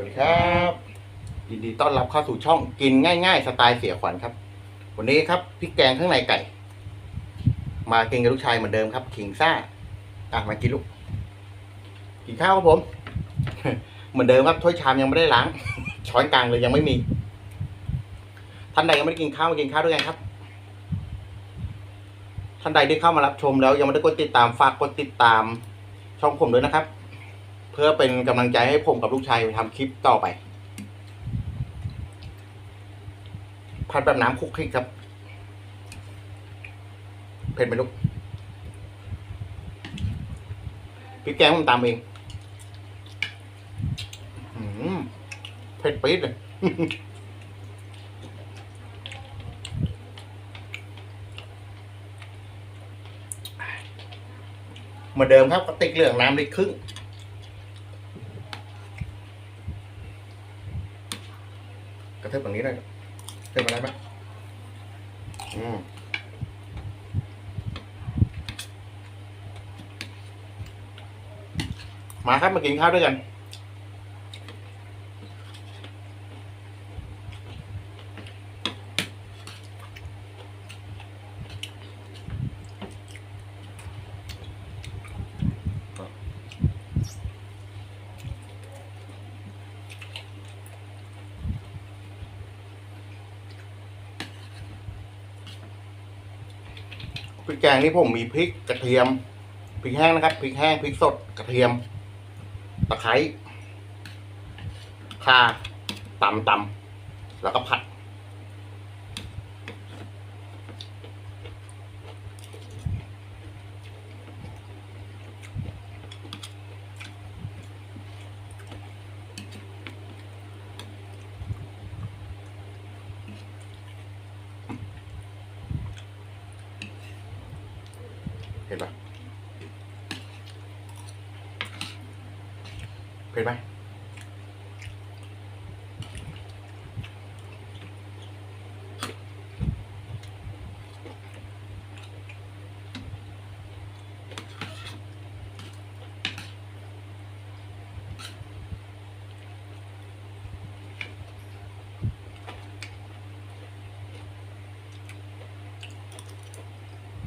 วัสดีครับ ยินดีต้อนรับเข้าสู่ช่องกินง่าย ๆ สไตล์เสียขวัญครับ วันนี้ครับพริกแกงข้างในไก่ มากินกับลูกชายเหมือนเดิมครับขิงซ่าอะมากินลูกกินข้าวครับผม เหมือนเดิมครับถ้วยชามยังไม่ได้ล้าง ช้อนกลางเลยยังไม่มีท่านใดยังไม่ได้กินข้าวมากินข้าวด้วยกันครับท่านใดที่เข้ามารับชมแล้วยังไม่ได้กดติดตามฝากกดติดตามช่องผมด้วยนะครับ พื่อเป็นกำลังใจให้ผมกับลูกชายไปทำคลิปต่อไป ผัดแบบน้ำคลุกคลิกครับ เผ็ดไหมลูกพริกแกงผมตามเองอืมเผ็ดปี๊ดเลยเหมือนเดิมครับกระติกเหลืองน้ำลิตรครึ่ง ระเทิบแบบนี้ได้เทิบมาได้ไหมอืมมาครับมากินข้าวด้วยกัน พริกแกงนี่ผมมีพริกกระเทียมพริกแห้งนะครับพริกแห้งพริกสดกระเทียมตะไคร้ข่าตำตำแล้วก็ผัด เห็นปะเผ็ดไหม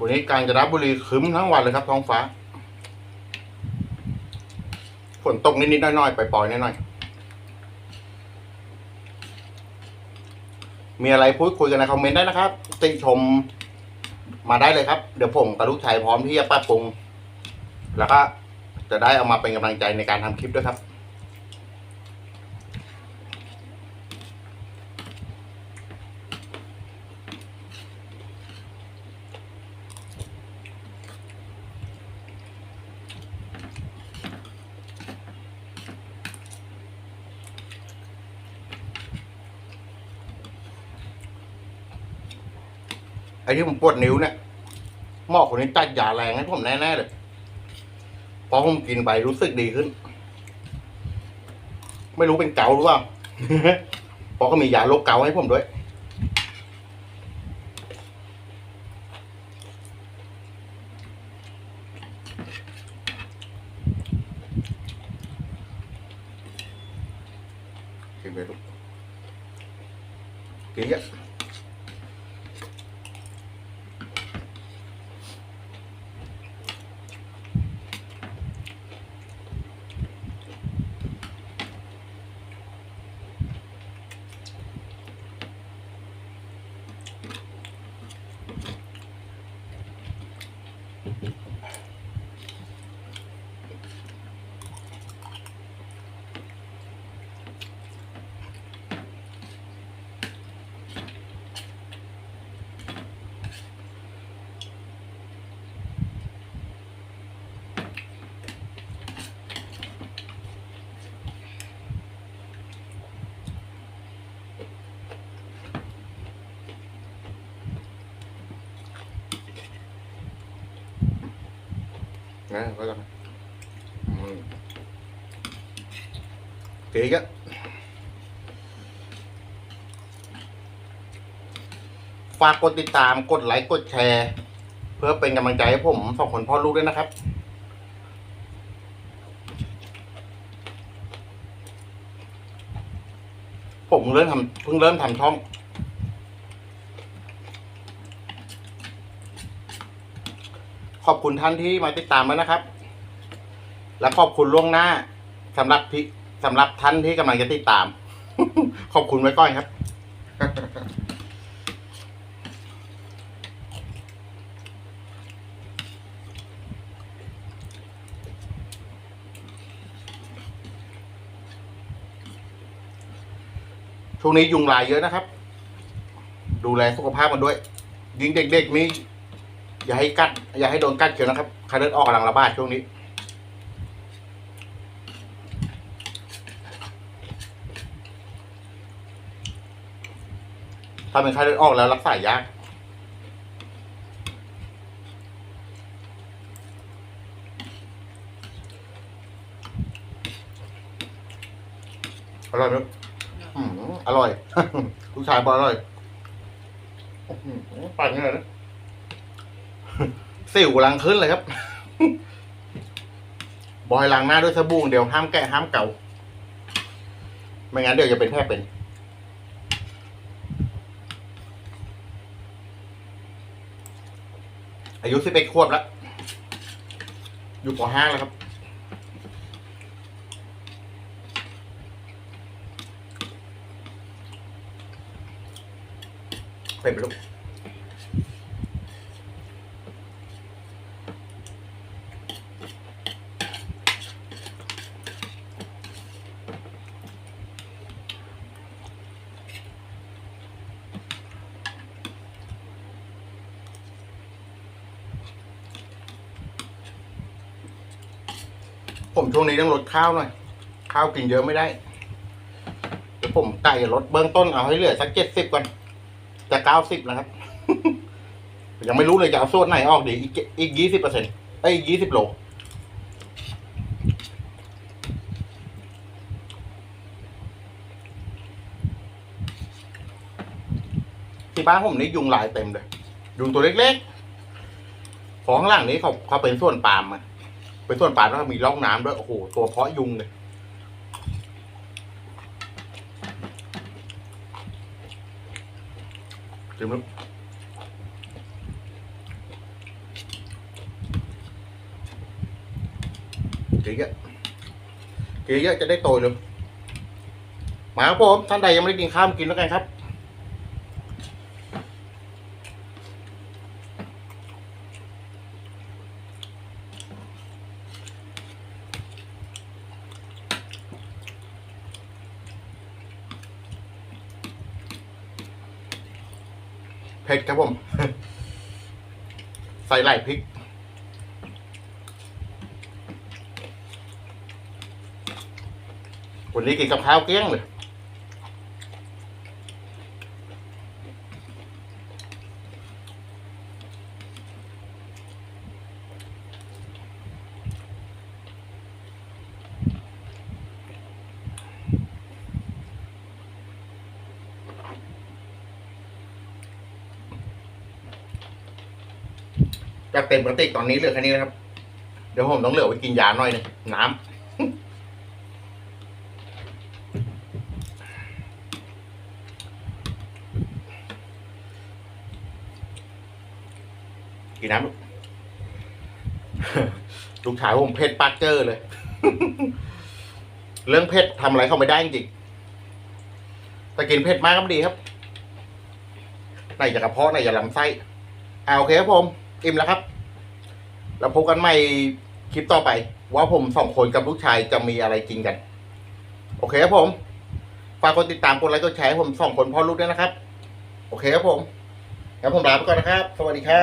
วันนี้กาญจนบุรีคึ้มทั้งวันเลยครับ ท้องฟ้า ฝนตกนิดๆน่อยๆปล่อยๆน่อยๆมีอะไรพูดคุยกันในคอมเมนต์ได้นะครับ ติชมมาได้เลยครับ เดี๋ยวผมกับลูกชายพร้อมที่จะปรับปรุง แล้วก็จะได้เอามาเป็นกำลังใจในการทำคลิปด้วยครับ ที่ผมปวดนิ้วเนี่ยหมอคนนี้จัดยาแรงให้ผมแน่ๆเลยพอผมกินไปรู้สึกดีขึ้น ไม่รู้เป็นเกาหรือเปล่าเพราะก็มียาโรคเกาให้ผมด้วยกินไปลูกกินเยอะ นะก็จะอืมเก๋อะฝากกดติดตามกดไลค์กดแชร์ เพื่อเป็นกำลังใจให้ผมสองคนพ่อลูกด้วยนะครับผมเริ่มทำเพิ่งเริ่มทำช่อง อบคุณท่านที่มาติดตามแล้วนะครับ และขอบคุณล่วงหน้าสำหรับที่สำหรับท่านที่กำลังจะติดตาม ขอบคุณไว้ก่อนครับ ช่วงนี้ยุงลายเยอะนะครับ ดูแลสุขภาพกันด้วย ยิงเด็กๆมี อย่าให้กัดอย่าให้โดนกัดเขียวนะครับไข้เลือดออกกำลังระบาดช่วงนี้ถ้าเป็นไข้เลือดออกแล้วรักษายากอร่อยไหมอืมอร่อย ลูกชายบอกอร่อยอื้อหือปั่นเงี้ยนะ สิวกำลังขึ้นเลยครับ บอยล้างหน้าด้วยสบู่เดียวห้ามแกะห้ามเก่าไม่งั้นเดี๋ยวจะเป็นแผลเป็น อายุสิบเอ็ดขวบแล้ว อยู่ปห้าแล้วครับไปไปลูก ผมช่วงนี้ต้องลดข้าวหน่อย ข้าวกินเยอะไม่ได้เดี๋ยวผมไก่ลดเบื้องต้นเอาให้เหลือสักเจ็ดสิบก่อนจะเก้าสิบนะครับ ยังไม่รู้เลยจะเอาส่วนไหนออกดีอีกอีกยี่สิบเปอร์เซ็นต์ไอ้ยี่สิบโลที่บ้านผมนี่ยุงลายเต็มเลย ยุงตัวเล็กๆ ของข้างหลังนี้เขาเขาเป็นส่วนปาล์มอะ เป็นส่วนปาล์มแล้วก็มีร่องน้ำด้วย โอ้โห ตัวเพาะยุงเลย จิ้มลูกเกลี่ยเกลี่ยจะได้โตเร็วมาครับผม ท่านใดยังไม่ได้กินข้าวมกินแล้วกันครับ ผ็ดครับผม ใส่ไหล่พริก วันนี้กินกับข้าวเกลี้ยงเลย จากเต็มกระติกตอนนี้เหลือแค่นี้นะครับ เดี๋ยวผมต้องเหลือไว้กินยาหน่อยหนึงน้ำกินน้ำลูกชายผมเผ็ดปากเจอเลย เรื่องเผ็ดทำอะไรเข้าไม่ได้จริงแต่กินเผ็ดมากก็ดีครับไหนจะกระเพาะไหนจะลำไส้อ่าโอเคครับผม อิ่มแล้วครับเราพบกันใหม่คลิปต่อไป ว่าผมสองคนกับลูกชายจะมีอะไรกินกัน โอเคครับผม ฝากกดติดตามกดไลค์กดแชร์ให้ผมสองคนพ่อลูกด้วยนะครับ โอเคครับผมงั้นผมลาไปก่อนนะครับ สวัสดีครับ